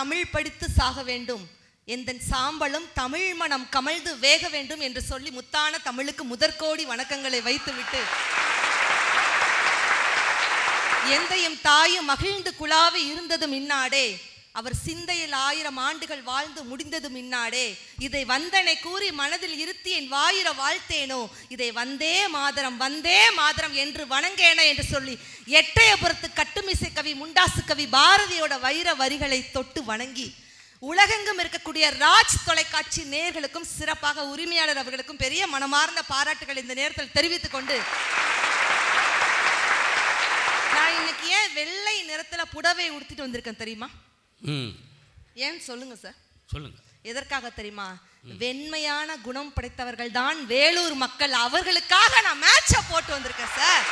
தமிழ் படித்து சாக வேண்டும். எந்த சாம்பலும் தமிழ் மனம் கமழ்ந்து வேக வேண்டும் என்று சொல்லி முத்தான தமிழுக்கு முதற்கோடி வணக்கங்களை வைத்துவிட்டு எந்தையும் தாயும் மகிழ்ந்து குழாவி இருந்ததும் இன்னாடே அவர் சிந்தையில் ஆயிரம் ஆண்டுகள் வாழ்ந்து முடிந்ததும் மின்னாடே. இதை வந்தனை கூறி மனதில் இருத்தி என் வாயிர வாழ்த்தேனோ. இதை வந்தே மாதரம் வந்தே மாதரம் என்று வணங்கேன என்று சொல்லி எட்டயபுரத்து கட்டுமிசை கவி முண்டாசு கவி பாரதியோட வைர வரிகளை தொட்டு வணங்கி உலகெங்கும் இருக்கக்கூடிய ராஜ் தொலைக்காட்சி நேர்களுக்கும் சிறப்பாக உரிமையாளர் அவர்களுக்கும் பெரிய மனமார்ந்த பாராட்டுகள் இந்த நேரத்தில் தெரிவித்துக் கொண்டு நான் இன்னைக்கு ஏன் வெள்ளை நிறத்துல புடவை உடுத்திட்டு வந்திருக்கேன் தெரியுமா? ஏன் சொல்லுங்க சார் சொல்லுங்க. எதற்காக தெரியுமா? வெண்மையான குணம் படைத்தவர்கள் தான் வேலூர் மக்கள். அவர்களுக்காக நான் மேட்ச போட்டு வந்திருக்கேன் சார்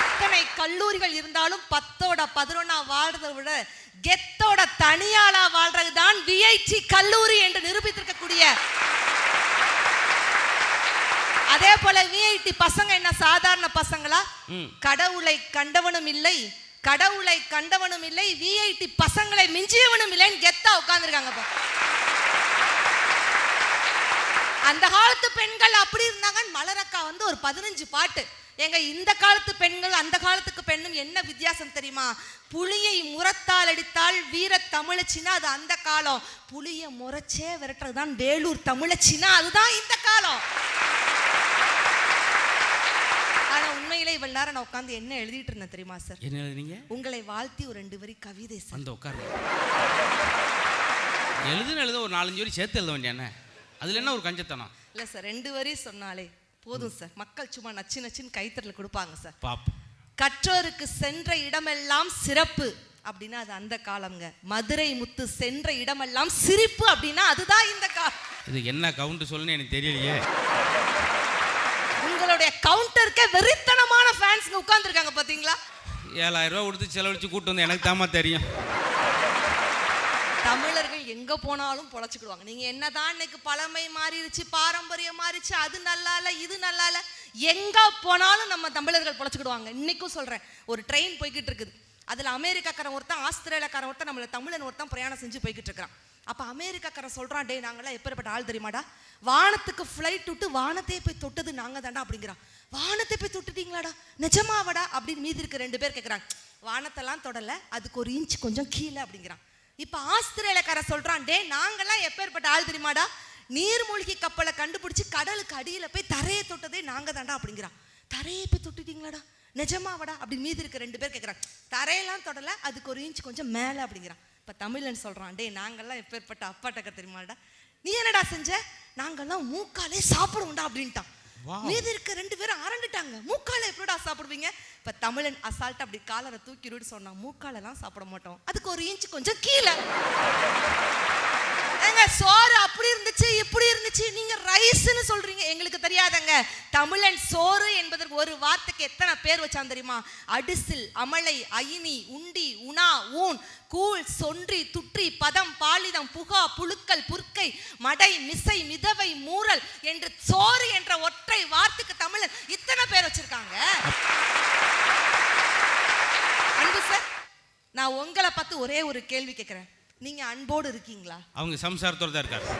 எத்தனை கல்லூரிகள் இருந்தாலும் பத்தோட பதினொன்னா வாழ்றதை விட கெத்தோட தனியாளா வாழ்றது தான் விஐடி கல்லூரி என்று நிரூபித்திருக்கக்கூடிய. அதே போல விஐடி பசங்க என்ன சாதாரண பசங்களா. கடவுளை கண்டவனும் இல்லை கடவுளை கண்டவனும் இல்லை விஐடி பசங்களை மிஞ்சியவனும் இல்லைன்னு கெத்தா உட்காந்துருக்காங்க அந்த காலத்து பெண்கள் அப்படி இருந்தாங்க மலரக்கா வந்து ஒரு பதினஞ்சு பாட்டு. ஏங்க இந்த காலத்து பெண்கள் அந்த காலத்துக்கு பெண்ணும் என்ன வித்தியாசம் தெரியுமா? புலியை முரத்தால் அடித்தால் வீர தமிழச்சின்னா அது அந்த காலம். புலியை முறைச்சே விரட்டுறதுதான் வேலூர் தமிழச்சின்னா அதுதான் இந்த காலம் ஆனா உண்மையிலே இவ்வளவு நேரம் நான் உட்காந்து என்ன எழுதிட்டு இருந்தேன் தெரியுமா சார் என்ன எழுதுனீங்க? உங்களை வாழ்த்தி ஒரு ரெண்டு வரி கவிதை சார் வந்து உட்காருங்க. எழுதுன்னு எழுத ஒரு நாலஞ்சு வரி சேர்த்து எழுத வேண்டியானே அதில் என்ன ஒரு கஞ்சத்தனம்? இல்ல சார் ரெண்டு வரி சொன்னாலே போதும் சார் மக்கள் சும்மா நச்சு நச்சுன்னு கைத்தறல கொடுப்பாங்க சார் பாப்போம் கற்றோருக்கு சென்ற இடமெல்லாம் சிறப்பு அப்படின்னா அது அந்த காலம்ங்க. மதுரை முத்து சென்ற இடமெல்லாம் சிரிப்பு அப்படின்னா அதுதான் இந்த காலம் இது என்ன கவுண்ட் சொல்லுன்னு எனக்கு தெரியலையே. உங்களுடைய கவுண்டருக்கே வெறித்தனமான ஃபேன்ஸ்ங்க உட்கார்ந்துருக்காங்க பாத்தீங்களா? ஏழாயிரம் ரூபா கொடுத்து செலவழிச்சு கூட்டு வந்து எனக்கு தாமா தெரியும். தமிழர்கள் எங்க போனாலும் பொழைச்சுக்கிடுவாங்க. நீங்க என்னதான் இன்னைக்கு பழமை மாறிடுச்சு பாரம்பரியம் மாறிடுச்சு அது நல்லா இல்ல இது நல்லா இல்ல எங்க போனாலும் நம்ம தமிழர்கள் பொழைச்சுக்கிடுவாங்க. இன்னைக்கும் சொல்றேன் ஒரு ட்ரெயின் போய்கிட்டு இருக்குது அதுல அமெரிக்காக்காரன் ஒருத்தன் ஆஸ்திரேலியாக்காரன் ஒருத்தன் நம்மள தமிழன் ஒருத்தன் பிரயாணம் செஞ்சு போய்கிட்டு இருக்கிறான் அப்ப அமெரிக்காக்காரன் சொல்றான் டேய் நாங்களாம் எப்பேற்பட்ட ஆள் தெரியுமாடா? வானத்துக்கு ஃப்ளைட் விட்டு வானத்தையே போய் தொட்டது நாங்கள் தாண்டா அப்படிங்கிறான். வானத்தை போய் தொட்டுட்டீங்களாடா? நிஜமாவடா? அப்படின்னு மீதி இருக்க ரெண்டு பேர் கேட்குறாங்க வானத்தெல்லாம் தொடலை அதுக்கு ஒரு இன்ச் கொஞ்சம் கீழே அப்படிங்கிறான். இப்போ ஆஸ்திரேலியக்கார சொல்கிறான் டே நாங்கெல்லாம் எப்பேற்பட்ட ஆள் தெரியுமாடா? நீர்மூழ்கி கப்பலை கண்டுபிடிச்சி கடலுக்கு அடியில் போய் தரையை தொட்டதே நாங்கள் தாண்டா அப்படிங்கிறான். தரையை போய் தொட்டுட்டீங்களாடா? நிஜமாவடா? அப்படி மீதி இருக்க ரெண்டு பேர் கேட்குறாங்க தரையெல்லாம் தொடல அதுக்கு ஒரு இன்ச் கொஞ்சம் மேலே அப்படிங்கிறான். இப்போ தமிழன் சொல்கிறான் டே நாங்கள்லாம் எப்பேற்பட்ட அப்பாட்டக்க தெரியுமாடா? நீ என்னடா செஞ்ச? நாங்கெல்லாம் மூக்காலே சாப்பிடுவோம்டா அப்படின்ட்டான். மீதி இருக்க ரெண்டு பேரும் அரண்டுட்டாங்க. மூக்கால எப்படிடா சாப்பிடுவீங்க? இப்ப தமிழன் அசால்ட் அப்படி காலரை தூக்கிடுன்னு சொன்னான் மூக்கால எல்லாம் சாப்பிட மாட்டோம். அதுக்கு ஒரு இன்ச் கொஞ்சம் கீழே. ஏங்க சோறு அப்படி இருந்துச்சு இப்படி இருந்துச்சு. நீங்க ரைஸ்னு சொல்றீங்க. எங்களுக்கு தெரியாதங்க. தமிழன் சோறு என்பதற்கு ஒரு வார்த்தைக்கு எத்தனை பேர் வச்சான் தெரியுமா? அடிசில் அமலை அயினி உண்டி உணா ஊன் கூழ் சொன்றி துற்றி பதம் பாலிதம் புகா புழுக்கள் புற்கை மடை மிசை மிதவை மூரல் என்று சோறு என்ற ஒற்றை வார்த்தைக்கு தமிழன் இத்தனை பேர் வச்சிருக்காங்க? அன்பு சார் நான் உங்களை பார்த்து ஒரே ஒரு கேள்வி கேட்குறேன். நீங்க அன்போடு இருக்கீங்களா? அவங்க சம்சாரத்தோடு தான் இருக்காங்க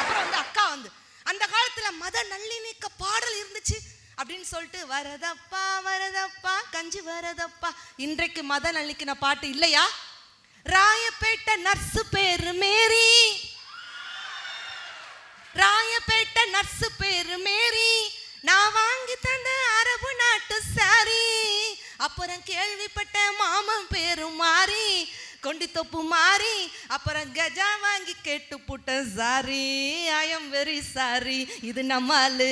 அப்புறம் வந்து அக்கா வந்து அந்த காலத்துல மத நல்லிணக்க பாடல் இருந்துச்சு அப்படின்னு சொல்லிட்டு வரதப்பா வரதப்பா கஞ்சி வரதப்பா இன்றைக்கு மத நல்லிக்கின பாட்டு இல்லையா? ராயப்பேட்டை நர்ஸு பேரு மேரி. ராயப்பேட்டை நர்ஸு பேரு மேரி. நான் வாங்கி தந்த அரபு நாட்டு சாரி அப்புறம் கேள்விப்பட்ட மாமன் பேரு மாறி கொண்டி தொப்பு மாறி அப்புறம் கஜா வாங்கி கேட்டு புட்ட sorry. I am very sorry இது நம்மாலு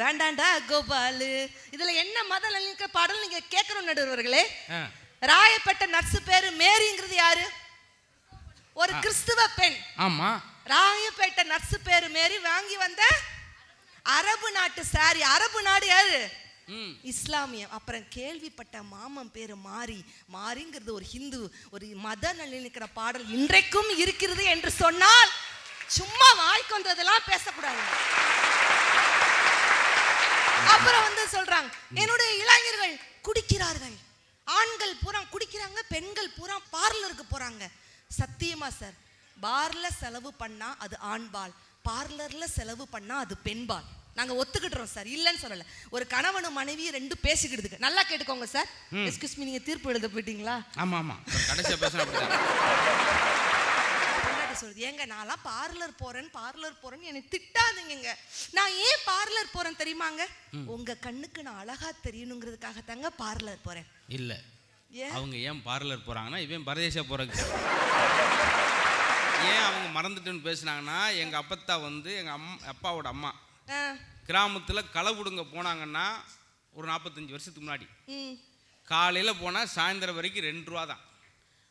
வேண்டாண்டா கோபாலு. இதுல என்ன மத நல்லிணக்க பாடல் நீங்க கேட்கணும் நடுவர்களே ராயப்பேட்டை நர்ஸு பேரு மேரிங்கிறது யாரு? ஒரு கிறிஸ்துவ பெண். ஆமாம் ராயப்பேட்டை நர்ஸு பேரு மேரி வாங்கி வந்த அரபு நாட்டு சாரி. அரபு நாடு யாரு? இஸ்லாமியம். அப்புறம் கேள்விப்பட்ட மாமன் பேரு மாறி மாறிங்கிறது ஒரு ஹிந்து ஒரு மத நல்லிணக்கிற பாடல் இன்றைக்கும் இருக்கிறது என்று சொன்னால் சும்மா வாய்க்கு வந்ததெல்லாம் பேசக்கூடாது. அப்புறம் வந்து சொல்றாங்க என்னுடைய இளைஞர்கள் குடிக்கிறார்கள். ஆண்கள் பூரா குடிக்கிறாங்க பெண்கள் பூரா பார்லருக்கு போறாங்க. சத்தியமா சார்? பார்ல செலவு பண்ணா அது ஆண்பால். பார்லர்ல செலவு பண்ணா அது பெண்பால். நாங்க ஒத்துக்கிட்டுறோம் சார் இல்லைன்னு சொல்லல. ஒரு கணவனும் மனைவி ரெண்டு பேசிக்கிடுதுக்கு நல்லா கேட்டுக்கோங்க சார் எக்ஸ்கியூஸ் மீ நீங்க தீர்ப்பு எழுத போயிட்டீங்களா? ஆமா ஆமா. கடைசியா பேசுறேன் அப்படிதான் பொண்டாட்டி சொல்லுது ஏங்க நான்லாம் பார்லர் போறேன் பார்லர் போறேன்னு என்னை திட்டாதீங்கங்க. நான் ஏன் பார்லர் போறேன் தெரியுமாங்க? உங்க கண்ணுக்கு நான் அழகா தெரியணுங்கிறதுக்காக தாங்க பார்லர் போறேன். இல்ல. அவங்க ஏன் பார்லர் போறாங்கன்னா இவன் பரதேசா போறதுக்கு ஏன் அவங்க மறந்துட்டுன்னு பேசுனாங்கன்னா எங்க அப்பத்தா வந்து எங்க அம்மா அப்பாவோட அம்மா கிராமத்துல களை விடுங்க போனாங்கன்னா ஒரு நாற்பத்தஞ்சு வருஷத்துக்கு முன்னாடி. காலையில போனா சாயந்தரம் வரைக்கும் ரெண்டு ரூபா தான்.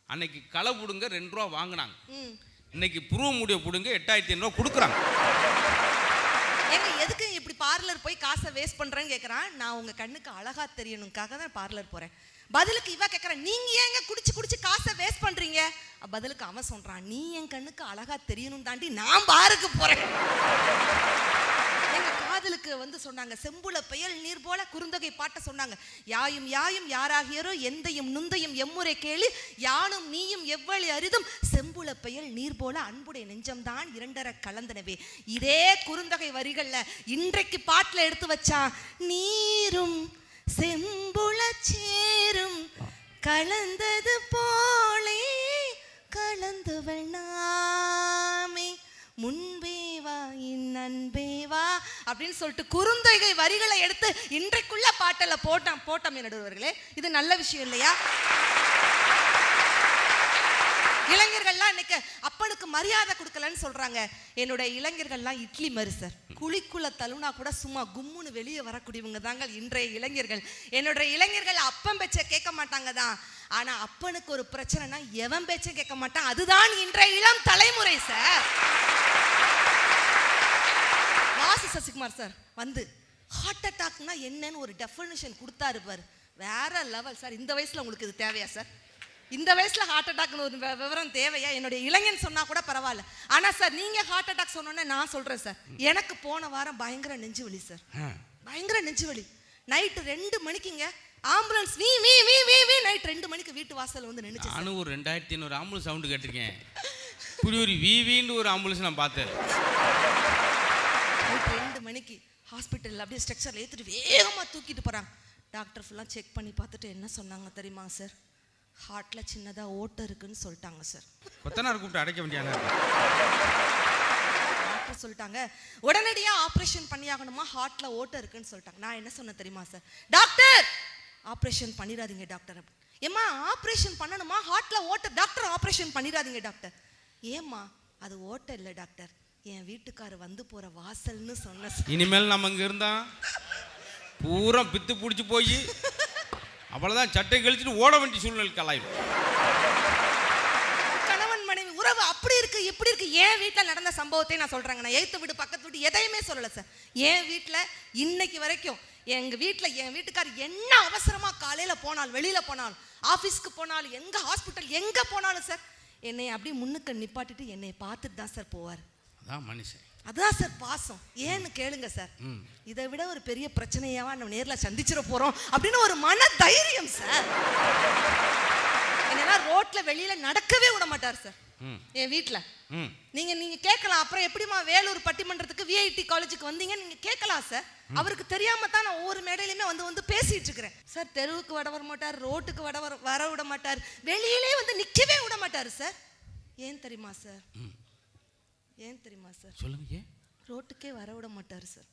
அன்னைக்கு களை பிடுங்க ரெண்டு ரூபா வாங்கினாங்க. ம். இன்னைக்கு புருவ முடிய பிடுங்க எட்டாயிரத்தி ஐநூறுவா கொடுக்குறாங்க. எதுக்கு இப்படி பார்லர் போய் காசை வேஸ்ட் பண்றேன்னு கேக்குறான்? நான் உங்க கண்ணுக்கு அழகா தெரியணுக்காக தான் பார்லர் போறேன். பதிலுக்கு இவ கேக்குறான் நீங்க ஏங்க குடிச்சு குடிச்சு காசை வேஸ்ட் பண்றீங்க? பதிலுக்கு அவன் சொல்றான் நீ என் கண்ணுக்கு அழகா தெரியணும் தாண்டி நான் பாருக்கு போறேன். எங்க காதலுக்கு வந்து சொன்னாங்க செம்புல பெயல் நீர் போல குறுந்தொகை பாட்ட சொன்னாங்க. யாயும் யாயும் யாராகியரோ எந்தையும் நுந்தையும் எம்முறை கேளு யானும் நீயும் எவ்வளி அரிதும் செம்புல பெயல் நீர் போல அன்புடைய நெஞ்சம்தான் இரண்டர கலந்தனவே. இதே குறுந்தொகை வரிகள்ல இன்றைக்கு பாட்டுல எடுத்து வச்சான் நீரும் செம்புள சேரும் கலந்தது போலே கலந்து நாமே. முன்பே வா என் அன்பே வா அப்படின்னு சொல்லிட்டு குறுந்தொகை வரிகளை எடுத்து இன்றைக்குள்ள பாட்டில் போட்டான் போட்டோம் நடுவர்களே இது நல்ல விஷயம் இல்லையா? அன்னைக்கு அப்பனுக்கு மரியாதை கொடுக்கலன்னு சொல்றாங்க. என்னுடைய இளைஞர்கள்லாம் இட்லி மறு சார். குழிக்குள்ள தழுனா கூட சும்மா கும்முன்னு வெளியே வரக்கூடியவங்க தாங்க இன்றைய இளைஞர்கள். என்னுடைய இளைஞர்கள் அப்பன் பேச்சை கேட்க மாட்டாங்க தான். ஆனா அப்பனுக்கு ஒரு பிரச்சனைனா எவன் பேச்ச கேட்க மாட்டான்? அதுதான் இன்றைய இளம் தலைமுறை சார். வாசு சசிகுமார் சார் வந்து ஹார்ட் அட்டாக்னா என்னன்னு ஒரு டெஃபினிஷன் கொடுத்தாரு பாரு. வேற லெவல் சார். இந்த வயசுல உங்களுக்கு இது தேவையா சார்? இந்த வயசுல ஹார்ட் அட்டாக்னு ஒரு வி- விவரம் தேவையா? என்னுடைய இளைஞன் சொன்னா கூட பரவாயில்ல. ஆனா சார் நீங்க ஹார்ட் அட்டாக் சொன்னோன்னே நான் சொல்றேன் சார் எனக்கு போன வாரம் பயங்கர நெஞ்சு வலி சார் பயங்கர நெஞ்சு வலி. நைட்டு ரெண்டு மணிக்குங்க ஆம்புலன்ஸ் வீ வீ வீ வீ வீ நைட் ரெண்டு மணிக்கு வீட்டு வாசல்ல வந்து நின்னுச்சு சார். நானும் ஒரு ரெண்டாயிரத்தி ஐநூறு ஆம்புலன்ஸ் சவுண்டு கேட்டிருக்கேன். இப்படி ஒரு விவின்னு ஒரு ஆம்புலன்ஸ் நான் பார்த்தேன். நைட் ரெண்டு மணிக்கு ஹாஸ்பிட்டலில் அப்படியே ஸ்ட்ரக்சரில் ஏற்றிட்டு வேகமாக தூக்கிட்டு போகிறாங்க டாக்டர் ஃபுல்லாக செக் பண்ணி பார்த்துட்டு என்ன சொன்னாங்க தெரியுமா சார் ஹார்ட்டில் சின்னதாக ஓட்டை இருக்குன்னு சொல்லிட்டாங்க சார் கொத்தனார் கூப்பிட்டு அடைக்க வேண்டியான டாக்டர் சொல்லிட்டாங்க. உடனடியாக ஆப்ரேஷன் பண்ணியாகணுமா? ஹார்ட்டில் ஓட்டை இருக்குன்னு சொல்லிட்டாங்க. நான் என்ன சொன்னேன் தெரியுமா சார் டாக்டர் ஆப்ரேஷன் பண்ணிடாதீங்க டாக்டர் ஏம்மா ஆப்ரேஷன் பண்ணணுமா? ஹார்ட்டில் ஓட்டை டாக்டர் ஆப்ரேஷன் பண்ணிடாதீங்க டாக்டர் ஏம்மா அது ஓட்டை இல்லை டாக்டர் என் வீட்டுக்காரர் வந்து போகிற வாசல்னு சொன்ன இனிமேல் நம்ம இங்கே இருந்தா பூரா பித்து பிடிச்சி போய் அவ்வளோதான் சட்டை கழிச்சிட்டு ஓட வேண்டிய சூழ்நிலை கலாயிடும் கணவன் மனைவி உறவு அப்படி இருக்கு இப்படி இருக்கு. என் வீட்டில் நடந்த சம்பவத்தை நான் சொல்றேங்க. நான் எய்த்து வீடு பக்கத்து வீடு எதையுமே சொல்லல சார் என் வீட்டில் இன்னைக்கு வரைக்கும் எங்க வீட்டில் என் வீட்டுக்கார் என்ன அவசரமா காலையில போனால் வெளியில போனால் ஆபீஸ்க்கு போனாலும் எங்க ஹாஸ்பிட்டல் எங்க போனாலும் சார் என்னை அப்படியே முன்னுக்கு நிப்பாட்டிட்டு என்னை பார்த்துட்டு தான் சார் போவார். அதான் மனுஷன். அதான் சார் பாசம். ஏன்னு கேளுங்க சார். இதை விட ஒரு பெரிய பிரச்சனையாவா நம்ம நேர்ல சந்திச்சிட போறோம் அப்படின்னு ஒரு மன தைரியம் சார். என்னன்னா ரோட்ல வெளியில நடக்கவே விட மாட்டார் சார். என் வீட்ல. ம். நீங்க நீங்க கேட்கலாம். அப்புறம் எப்படிம்மா வேலூர் பட்டிமன்றத்துக்கு விஐடி காலேஜுக்கு வந்தீங்க நீங்க கேட்கலாம் சார். அவருக்கு தெரியாம தான் நான் ஒவ்வொரு மேடையிலுமே வந்து வந்து பேசிட்டு இருக்கிறேன். சார் தெருவுக்கு வட வர மாட்டார் ரோட்டுக்கு வட வர வர விட மாட்டார் வெளியிலே வந்து நிக்கவே விட மாட்டார் சார். ஏன் தெரியுமா சார்? ஏன் தெரியுமா சார் சொல்லுங்க ஏன்? ரோட்டுக்கே வர விட மாட்டார் சார்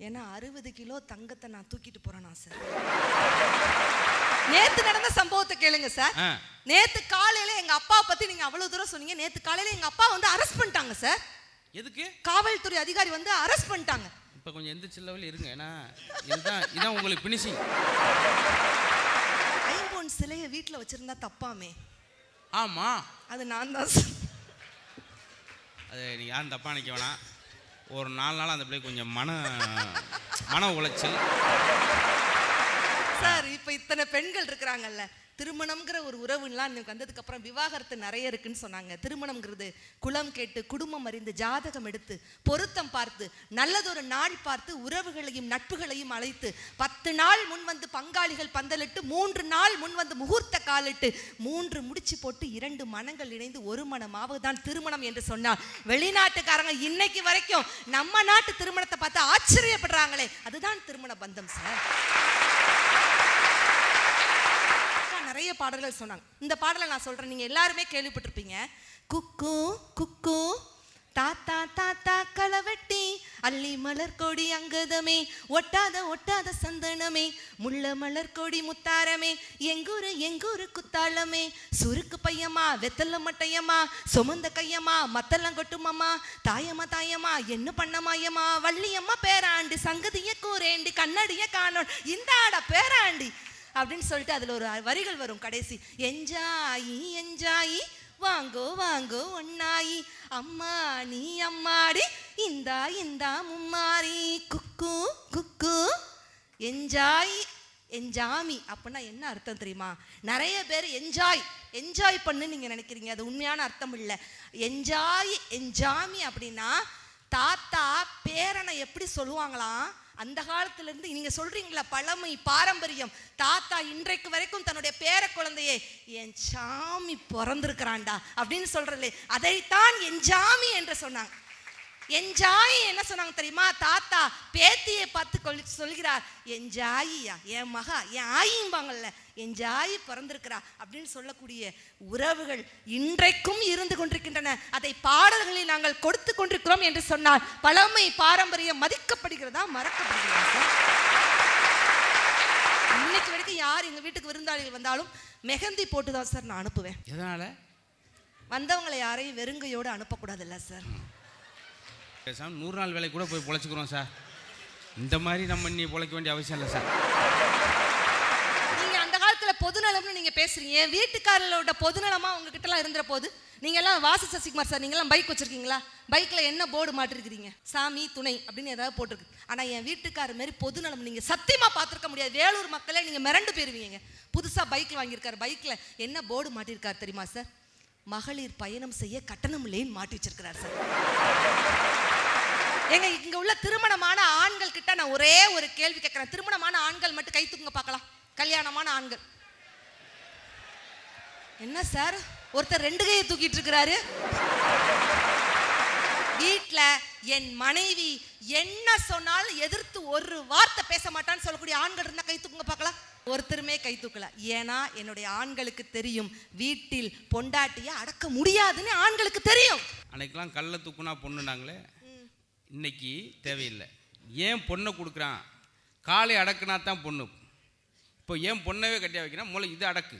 ஏன்னா அறுபது கிலோ தங்கத்தை நான் தூக்கிட்டு போறேனா சார் நேத்து நடந்த சம்பவத்தை கேளுங்க சார் நேத்து காலையில எங்க அப்பா பத்தி நீங்க அவ்வளவு தூரம் சொன்னீங்க. நேத்து காலையில எங்க அப்பா வந்து அரெஸ்ட் பண்ணிட்டாங்க சார் எதுக்கு? காவல்துறை அதிகாரி வந்து அரெஸ்ட் பண்ணிட்டாங்க. இப்போ கொஞ்சம் எந்திரிச்ச லெவலில் இருங்க. ஏன்னா இதுதான் இதான் உங்களுக்கு பினிஷிங் ஐம்பொன் சிலையை வீட்டுல வச்சிருந்தா தப்பாமே. ஆமாம் அது நான் தான் அது நீங்கள் யாரும் தப்பாக நினைக்க வேணாம். ஒரு நாலு நாள் அந்த பிள்ளை கொஞ்சம் மன மன உளைச்சல். சார் இப்போ இத்தனை பெண்கள் இருக்கிறாங்கல்ல திருமணம்ங்கிற ஒரு உறவுலாம் எனக்கு வந்ததுக்கு அப்புறம் விவாகரத்து நிறைய இருக்குன்னு சொன்னாங்க. திருமணம்ங்கிறது குலம் கேட்டு குடும்பம் அறிந்து ஜாதகம் எடுத்து பொருத்தம் பார்த்து நல்லதொரு நாள் பார்த்து உறவுகளையும் நட்புகளையும் அழைத்து பத்து நாள் முன் வந்து பங்காளிகள் பந்தலிட்டு மூன்று நாள் முன் வந்து முகூர்த்த காலிட்டு மூன்று முடிச்சு போட்டு இரண்டு மனங்கள் இணைந்து ஒரு மனமாவதுதான் திருமணம் என்று சொன்னால் வெளிநாட்டுக்காரங்க இன்னைக்கு வரைக்கும் நம்ம நாட்டு திருமணத்தை பார்த்து ஆச்சரியப்படுறாங்களே. அதுதான் திருமண பந்தம் சார். நிறைய பாடல்கள் சொன்னாங்க. இந்த பாடலை நான் சொல்றேன். நீங்கள் எல்லாருமே கேள்விப்பட்டிருப்பீங்க. குக்கு குக்கு தாத்தா தாத்தா களவெட்டி அள்ளி மலர் கொடி அங்கதமே ஒட்டாத ஒட்டாத சந்தனமே முள்ள மலர் கொடி முத்தாரமே எங்கூரு எங்கூரு குத்தாளமே சுருக்கு பையம்மா வெத்தல மட்டையம்மா சுமந்த கையம்மா மத்தெல்லாம் கொட்டுமம்மா தாயம்மா தாயம்மா என்ன பண்ணமாயம்மா வள்ளியம்மா பேராண்டி சங்கதிய கூரேண்டி கண்ணடிய காணோன் இந்தாட பேராண்டி. அப்படின்னு சொல்லிட்டு அதில் ஒரு வரிகள் வரும் கடைசி. என்ஜாயி என்ஜாயி வாங்கோ வாங்கோ ஒன்னாயி அம்மா நீ அம்மாடி இந்தா இந்தா மும்மாரி குக்கு குக்கு என்ஜாய் என்ஜாமி அப்படின்னா என்ன அர்த்தம் தெரியுமா? நிறைய பேர் என்ஜாய் என்ஜாய் பண்ணு நீங்கள் நினைக்கிறீங்க. அது உண்மையான அர்த்தம் இல்லை. என்ஜாய் என்ஜாமி அப்படின்னா தாத்தா பேரனை எப்படி சொல்லுவாங்களாம்? அந்த காலத்துல இருந்து நீங்க சொல்றீங்களா பழமை பாரம்பரியம். தாத்தா இன்றைக்கு வரைக்கும் தன்னுடைய பேர குழந்தையே என் சாமி பிறந்திருக்கிறான்டா அப்படின்னு சொல்றதுல அதைத்தான் என் சாமி என்று சொன்னாங்க. என் ஜாயி என்ன சொன்னாங்க தெரியுமா? தாத்தா பேத்தியை பார்த்து கொல் சொல்கிறார் என் ஜாயியா என் மகா என் ஆயிம்பாங்கல்ல என் ஜாயி பிறந்திருக்கிறா அப்படின்னு சொல்லக்கூடிய உறவுகள் இன்றைக்கும் இருந்து கொண்டிருக்கின்றன. அதை பாடல்களில் நாங்கள் கொடுத்து கொண்டிருக்கிறோம் என்று சொன்னால் பழமை பாரம்பரியம் மதிக்கப்படுகிறதா? மறக்கப்படுகிறதா? இன்னைக்கு வரைக்கும் யார் எங்க வீட்டுக்கு விருந்தாளிகள் வந்தாலும் மெஹந்தி போட்டு தான் சார் நான் அனுப்புவேன். எதனால? வந்தவங்களை யாரையும் வெறுங்கையோடு அனுப்பக்கூடாதுல்ல சார். சார். நூறு நாள் வேலை கூட போய் பொழைச்சிக்கிறோம் சார். இந்த மாதிரி நம்ம நீ பொழைக்க வேண்டிய அவசியம் இல்லை சார். நீங்கள் அந்த காலத்தில் பொதுநலம்னு நீங்கள் பேசுகிறீங்க என் வீட்டுக்காரர்களோட பொதுநலமாக உங்ககிட்டலாம் இருந்துற போது நீங்கள் எல்லாம் வாசு சசிகுமார் சார் நீங்க பைக் வச்சுருக்கீங்களா? பைக்கில் என்ன போர்டு மாட்டிருக்கிறீங்க? சாமி துணை அப்படின்னு ஏதாவது போட்டிருக்கு. ஆனால் என் வீட்டுக்காரர் மாதிரி பொதுநலம் நீங்கள் சத்தியமாக பார்த்துருக்க முடியாது. வேலூர் மக்களே நீங்கள் மிரண்டு போயிருவீங்க. புதுசாக பைக்கில் வாங்கியிருக்காரு. பைக்கில் என்ன போர்டு மாட்டிருக்காரு தெரியுமா சார்? மகளிர் பயணம் செய்ய கட்டணம் இல்லைன்னு மாட்டி வச்சிருக்கிறார் சார். ஏங்க இங்க உள்ள திருமணமான ஆண்கள் கிட்ட நான் ஒரே ஒரு கேள்வி கேட்கிறேன். திருமணமான ஆண்கள் மட்டும் கை தூக்குங்க பார்க்கலாம். கல்யாணமான ஆண்கள். என்ன சார்? ஒருத்தர் ரெண்டு கையை தூக்கிட்டு இருக்கிறாரு. வீட்ல என் மனைவி என்ன சொன்னாலும் எதிர்த்து ஒரு வார்த்தை பேச மாட்டான்னு சொல்லக்கூடிய ஆண்கள் இருந்தால் கை தூக்குங்க பார்க்கலாம். ஒருத்தருமே கை தூக்கல. ஏன்னா என்னுடைய ஆண்களுக்கு தெரியும். வீட்டில் பொண்டாட்டியை அடக்க முடியாதுன்னு ஆண்களுக்கு தெரியும். அன்னைக்கெல்லாம் கல்லை தூக்குனா பொண்ணுனாங்களே. இன்னைக்கு தேவையில்லை. ஏன் பொண்ணை கொடுக்குறான்? காலை அடக்குனா தான் பொண்ணு. இப்போ ஏன் பொண்ணவே கட்டியா வைக்கிறான் மூளை இது அடக்கு.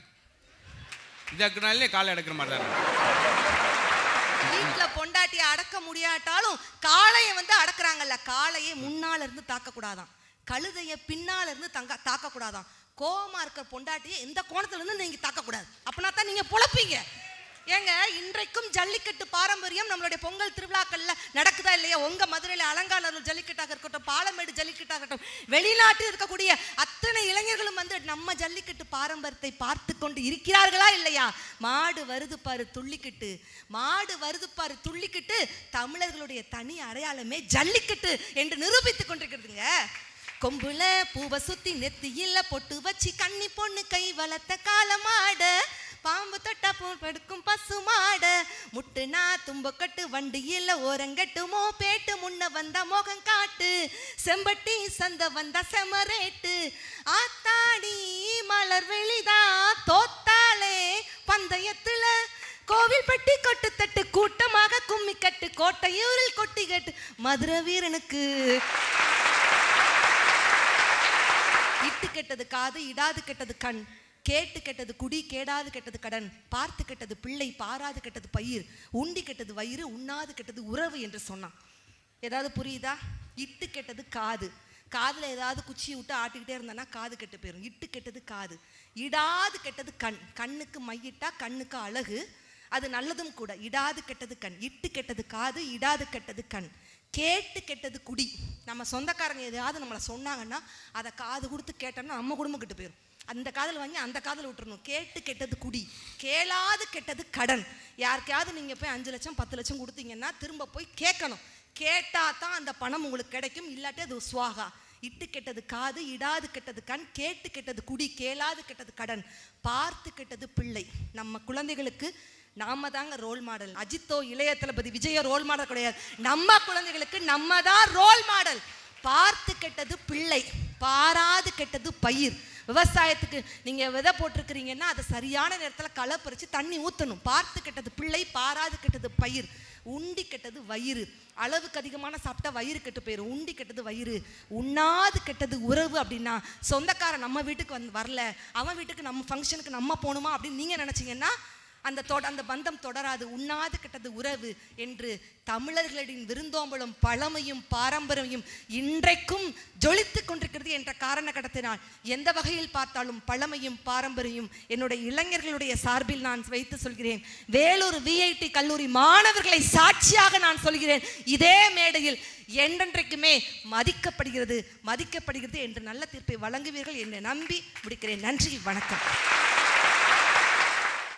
இது அடக்குனாலே காலை அடக்கிற மாதிரி தான் வீட்ல பொண்டாட்டிய அடக்க முடியாட்டாலும் காளையை வந்து அடக்குறாங்கல்ல. காளையை முன்னால இருந்து தாக்க கூடாதாம் கழுதைய பின்னால இருந்து தங்க தாக்க கூடாதாம் கோவமா இருக்கிற பொண்டாட்டியை எந்த கோணத்துல இருந்து நீங்க தாக்க கூடாது அப்படின்னா தான் நீங்க பொழப்பீங்க. ஏங்க இன்றைக்கும் ஜல்லிக்கட்டு பாரம்பரியம் நம்மளுடைய பொங்கல் திருவிழாக்கள்ல நடக்குதா இல்லையா? உங்க மதுரையில அலங்காநல்லூர் ஜல்லிக்கட்டாக இருக்கட்டும் பாலமேடு ஜல்லிக்கட்டாக இருக்கட்டும் வெளிநாட்டில் இருக்கக்கூடிய அத்தனை இளைஞர்களும் வந்து நம்ம ஜல்லிக்கட்டு பாரம்பரியத்தை பார்த்து கொண்டு இருக்கிறார்களா இல்லையா? மாடு வருது பாரு துள்ளிக்கிட்டு. மாடு வருது பாரு துள்ளிக்கிட்டு தமிழர்களுடைய தனி அடையாளமே ஜல்லிக்கட்டு என்று நிரூபித்துக் கொண்டிருக்கிறதுங்க. கொம்புல பூவை சுத்தி நெத்தியில பொட்டு வச்சு கன்னி பொண்ணு கை வளர்த்த காலமாட பாம்பு தொட்டா பூ படுக்கும் பசு மாட. முட்டுனா தும்பக்கட்டு வண்டியில ஓரங்கட்டுமோ பேட்டு முன்ன வந்த முகம் காட்டு. செம்பட்டி சந்த வந்த செமரேட்டு. ஆத்தாடி மலர் வெளிதா தோத்தாளே பந்தயத்துல. கோவில்பட்டி கொட்டுத்தட்டு கூட்டமாக கும்மி கட்டு கோட்டையூரில் கொட்டி கட்டு மதுரை வீரனுக்கு. இட்டு கெட்டது காது இடாது கெட்டது கண். கேட்டு கெட்டது குடி கேடாது கெட்டது கடன் பார்த்து கெட்டது பிள்ளை பாராது கெட்டது பயிர் உண்டி கெட்டது வயிறு உண்ணாது கெட்டது உறவு என்று சொன்னான். ஏதாவது புரியுதா? இட்டு கெட்டது காது. காதில் ஏதாவது குச்சியை விட்டு ஆட்டிக்கிட்டே இருந்தானா காது கெட்டு போயிடும் இட்டு கெட்டது காது. இடாது கெட்டது கண். கண்ணுக்கு மையிட்டா கண்ணுக்கு அழகு. அது நல்லதும் கூட. இடாது கெட்டது கண். இட்டு கெட்டது காது இடாது கெட்டது கண். கேட்டு கெட்டது குடி. நம்ம சொந்தக்காரங்க எதாவது நம்மளை சொன்னாங்கன்னா அதை காது கொடுத்து கேட்டோம்னா நம்ம குடும்பக்கிட்டு போயிடும் அந்த காதில் வாங்கி அந்த காதில் விட்டுறணும். கேட்டு கெட்டது குடி. கேளாது கெட்டது கடன். யாருக்கையாவது நீங்கள் போய் அஞ்சு லட்சம் பத்து லட்சம் கொடுத்தீங்கன்னா திரும்ப போய் கேட்கணும். கேட்டால் தான் அந்த பணம் உங்களுக்கு கிடைக்கும். இல்லாட்டி அது சுவாகா. இட்டு கெட்டது காது இடாது கெட்டது கண் கேட்டு கெட்டது குடி கேளாது கெட்டது கடன். பார்த்து கெட்டது பிள்ளை. நம்ம குழந்தைகளுக்கு நாம தாங்க ரோல் மாடல் அஜித்தோ இளைய தளபதி விஜயோ ரோல் மாடல் கிடையாது. நம்ம குழந்தைகளுக்கு நம்ம தான் ரோல் மாடல் பார்த்து கெட்டது பிள்ளை. பாராது கெட்டது பயிர். விவசாயத்துக்கு நீங்கள் விதை போட்டிருக்கிறீங்கன்னா அதை சரியான நேரத்தில் களை பறித்து தண்ணி ஊற்றணும் பார்த்து கெட்டது பிள்ளை பாராது கெட்டது பயிர். உண்டி கெட்டது வயிறு. அளவுக்கு அதிகமான சாப்பிட்டா வயிறு கெட்டு போயிடும் உண்டி கெட்டது வயிறு. உண்ணாது கெட்டது உறவு அப்படின்னா சொந்தக்காரன் நம்ம வீட்டுக்கு வந்து வரல. அவன் வீட்டுக்கு நம்ம ஃபங்க்ஷனுக்கு நம்ம போகணுமா அப்படின்னு நீங்கள் நினச்சிங்கன்னா அந்த தொட அந்த பந்தம் தொடராது. உண்ணாது கெட்டது உறவு என்று தமிழர்களின் விருந்தோம்பலும் பழமையும் பாரம்பரியமும் இன்றைக்கும் ஜொலித்துக் கொண்டிருக்கிறது என்ற காரண கடத்தினால் எந்த வகையில் பார்த்தாலும் பழமையும் பாரம்பரியம் என்னுடைய இளைஞர்களுடைய சார்பில் நான் வைத்து சொல்கிறேன். வேலூர் விஐடி கல்லூரி மாணவர்களை சாட்சியாக நான் சொல்கிறேன். இதே மேடையில் என்றென்றைக்குமே மதிக்கப்படுகிறது மதிக்கப்படுகிறது என்று நல்ல தீர்ப்பை வழங்குவீர்கள் என்று நம்பி முடிக்கிறேன். நன்றி வணக்கம்.